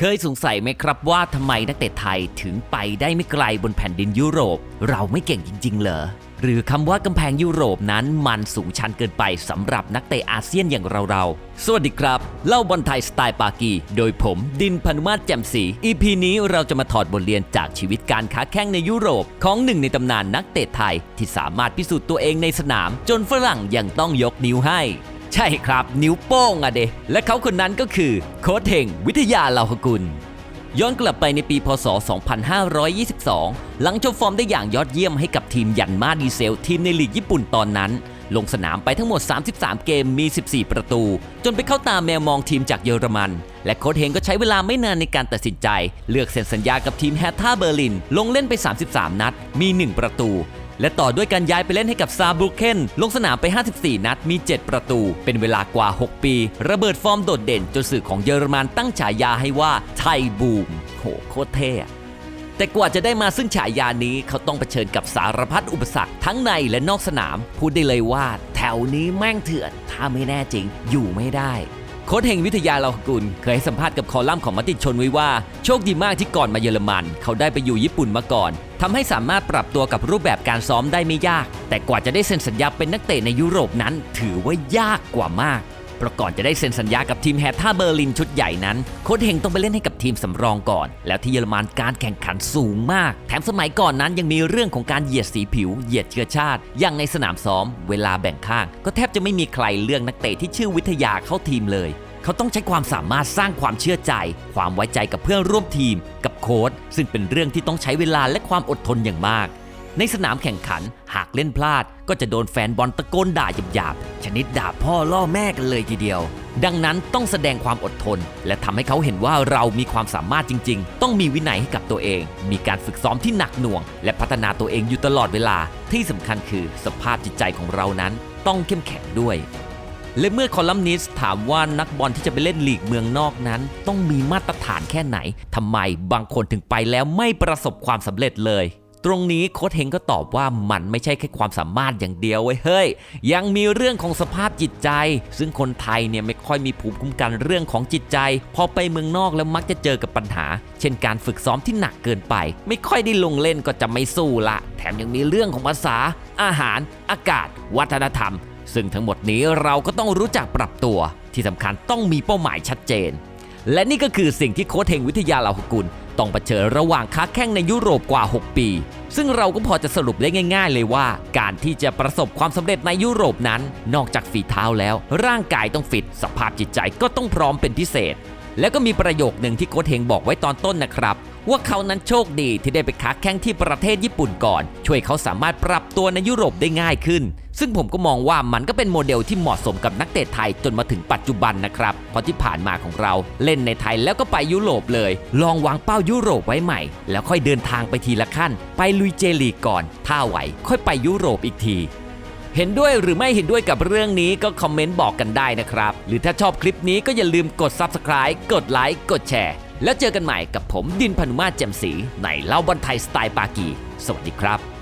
เคยสงสัยไหมครับว่าทำไมนักเตะไทยถึงไปได้ไม่ไกลบนแผ่นดินยุโรป เราไม่เก่งจริง ๆ เหรอ หรือคำว่ากำแพงยุโรปนั้นมันสูงชันเกินไปสำหรับนักเตะอาเซียนอย่างเราๆ สวัสดีครับ เล่าบอลไทยสไตล์ปากี โดยผมดินพนุมาตรแจ่มศรี EP นี้เราจะมาถอดบทเรียนจากชีวิตการค้าแข่งในยุโรป ของหนึ่งในตำนานนักเตะไทยที่สามารถพิสูจน์ตัวเองในสนาม จนฝรั่งยังต้องยกนิ้วให้ ใช่ครับ นิ้วโป้งอะเดะและเขาคนนั้นก็คือโค้ชเฮงวิทยาลาหกุล ย้อนกลับไปในปีพศ 2522 หลังโชว์ฟอร์มได้อย่างยอดเยี่ยมให้กับทีมยันมาดีเซล ทีมในลีกญี่ปุ่นตอนนั้น ลงสนามไปทั้งหมด 33 เกมมี 14 ประตู จนไปเข้าตามแมวมองทีมจากเยอรมัน และโค้ชเฮงก็ใช้เวลาไม่นานในการตัดสินใจ เลือกเซ็นสัญญากับทีมแฮตท่าเบอร์ลิน ลงเล่นไป 33 นัด มี 1 ประตู และต่อด้วยการย้ายไปเล่นให้กับซาบรูเคนลงสนามไป 54 นัดมี 7 ประตู เป็นเวลากว่า 6 ปี ระเบิดฟอร์มโดดเด่นจนสื่อของเยอรมันตั้งฉายาให้ว่าไทบูมโหโคตรเท่แต่กว่าจะได้มาซึ่งฉายานี้เขาต้องเผชิญกับสารพัดอุปสรรคทั้งในและนอกสนาม พูดได้เลยว่า แถวนี้แม่งเถื่อน ถ้าไม่แน่จริง อยู่ไม่ได้ โค้ชเฮงวิทยาลากุลเคยให้สัมภาษณ์กับคอลัมน์ของมติชนไว้ว่า โชคดีมากที่ก่อนมาเยอรมัน เขาได้ไปอยู่ญี่ปุ่นมาก่อนทำให้สามารถปรับตัวกับรูปแบบการซ้อมได้ไม่ยาก แต่กว่าจะได้เซ็นสัญญาเป็นนักเตะในยุโรปนั้น ถือว่ายากกว่ามาก เพราะก่อนจะได้เซ็นสัญญากับทีมแฮท่าเบอร์ลินชุดใหญ่นั้นโค้ชเฮงต้องไปเล่นให้กับทีมสำรองก่อน แล้วที่เยอรมันการแข่งขันสูงมาก แถมสมัยก่อนนั้นยังมีเรื่องของการเหยียดสีผิว เหยียดเชื้อชาติ อย่างในสนามซ้อม เวลาแบ่งข้าง ก็แทบจะไม่มีใครเลือกนักเตะที่ชื่อวิทยาเข้าทีมเลย เขาต้องใช้ความสามารถสร้างความเชื่อใจ ความไว้ใจกับเพื่อนร่วมทีม กับโค้ชซึ่งเป็นเรื่องที่ต้องใช้เวลาและความอดทนอย่างมาก ในสนามแข่งขันหากเล่นพลาด ก็จะโดนแฟนบอลตะโกนด่าหยาบๆ ชนิดด่าพ่อล่อแม่กันเลยทีเดียว ดังนั้นต้องแสดงความอดทน และทำให้เขาเห็นว่าเรามีความสามารถจริง ๆ ต้องมีวินัยให้กับตัวเอง มีการฝึกซ้อมที่หนักหน่วง และพัฒนาตัวเองอยู่ตลอดเวลา ที่สำคัญคือสภาพจิตใจของเรานั้น ต้องเข้มแข็งด้วยและเมื่อคอลัมนิสถามว่านักบอลที่จะไปเล่นลีกเมืองนอกนั้น ต้องมีมาตรฐานแค่ไหนทำไมบางคนถึงไปแล้วไม่ประสบความสำเร็จเลย ตรงนี้โค้ชเฮงก็ตอบว่ามันไม่ใช่แค่ความสามารถอย่างเดียวเว้ยเฮ้ย ยังมีเรื่องของสภาพจิตใจ ซึ่งคนไทยเนี่ยไม่ค่อยมีภูมิคุ้มกันเรื่องของจิตใจ พอไปเมืองนอกแล้วมักจะเจอกับปัญหา เช่นการฝึกซ้อมที่หนักเกินไป ไม่ค่อยได้ลงเล่นก็จะไม่สู้ละ แถมยังมีเรื่องของภาษา อาหาร อากาศ วัฒนธรรม ซึ่งทั้งหมดนี้เราก็ต้องรู้จักปรับตัว ที่สำคัญต้องมีเป้าหมายชัดเจน และนี่ก็คือสิ่งที่โค้ชเฮงวิทยาลาหกุล ต้องเผชิญระหว่างค้าแข่งในยุโรปกว่า 6 ปี ซึ่งเราก็พอจะสรุปได้ง่าย ๆ เลยว่า การที่จะประสบความสำเร็จในยุโรปนั้น นอกจากฝีเท้าแล้ว ร่างกายต้องฟิต สภาพจิตใจก็ต้องพร้อมเป็นพิเศษ แล้วก็มีประโยคหนึ่งที่โค้ชเฮงบอกไว้ตอนต้นนะครับ ว่าเขานั้นโชคดีที่ได้ไปค้าแข่งที่ประเทศญี่ปุ่นก่อน ช่วยเขาสามารถปรับตัวในยุโรปได้ง่ายขึ้น ซึ่งผมก็มองว่ามันก็เป็นโมเดลที่เหมาะสมกับนักเตะไทยจนมาถึงปัจจุบันนะครับเพราะที่ผ่านมาของเราเล่นในไทยแล้วก็ไปยุโรปเลย ลองวางเป้ายุโรปไว้ใหม่ แล้วค่อยเดินทางไปทีละขั้น ไปลุยเจลีกก่อน ถ้าไหวค่อยไปยุโรปอีกทีเห็นด้วยหรือไม่เห็นด้วยกับเรื่องนี้ก็คอมเมนต์บอกกันได้นะครับ หรือถ้าชอบคลิปนี้ก็อย่าลืมกด Subscribe กดไลค์กดแชร์ แล้วเจอกันใหม่กับผมดินพนุมาตรแจ่มสีในเล่าบอลไทยสไตล์ปากี สวัสดีครับ